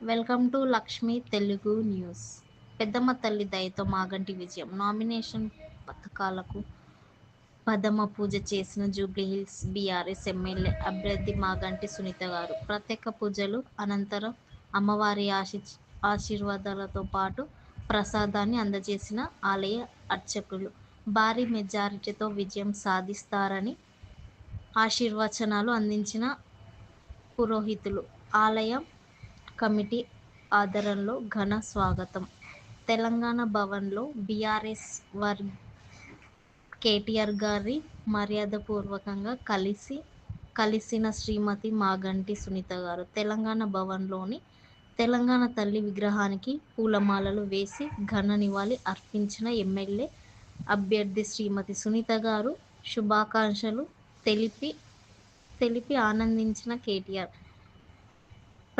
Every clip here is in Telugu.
Welcome to Lakshmi Telugu news. Peddamma Thalli దయతో మాగంటి విజయం. నామినేషన్ పథకాలకు పదమ పూజ చేసిన జూబ్లీహిల్స్ బీఆర్ఎస్ ఎమ్మెల్యే అభ్యర్థి మాగంటి సునీత గారు. ప్రత్యేక పూజలు అనంతరం అమ్మవారి ఆశీ ఆశీర్వాదాలతో పాటు ప్రసాదాన్ని అందజేసిన ఆలయ అర్చకులు. భారీ మెజారిటీతో విజయం సాధిస్తారని ఆశీర్వచనాలు అందించిన పురోహితులు. ఆలయం కమిటీ ఆధ్వర్యంలో ఘన స్వాగతం. తెలంగాణ భవన్లో బీఆర్ఎస్ వర్ కేటీఆర్ గారి మర్యాదపూర్వకంగా కలిసి కలిసిన శ్రీమతి మాగంటి సునీత గారు తెలంగాణ భవన్లోని తెలంగాణ తల్లి విగ్రహానికి పూలమాలలు వేసి ఘన నివాళి అర్పించిన ఎమ్మెల్యే అభ్యర్థి శ్రీమతి సునీత గారు శుభాకాంక్షలు తెలిపి తెలిపి ఆనందించిన కేటీఆర్.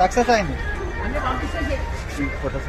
సక్సెస్ అయింది. ఫోటోస్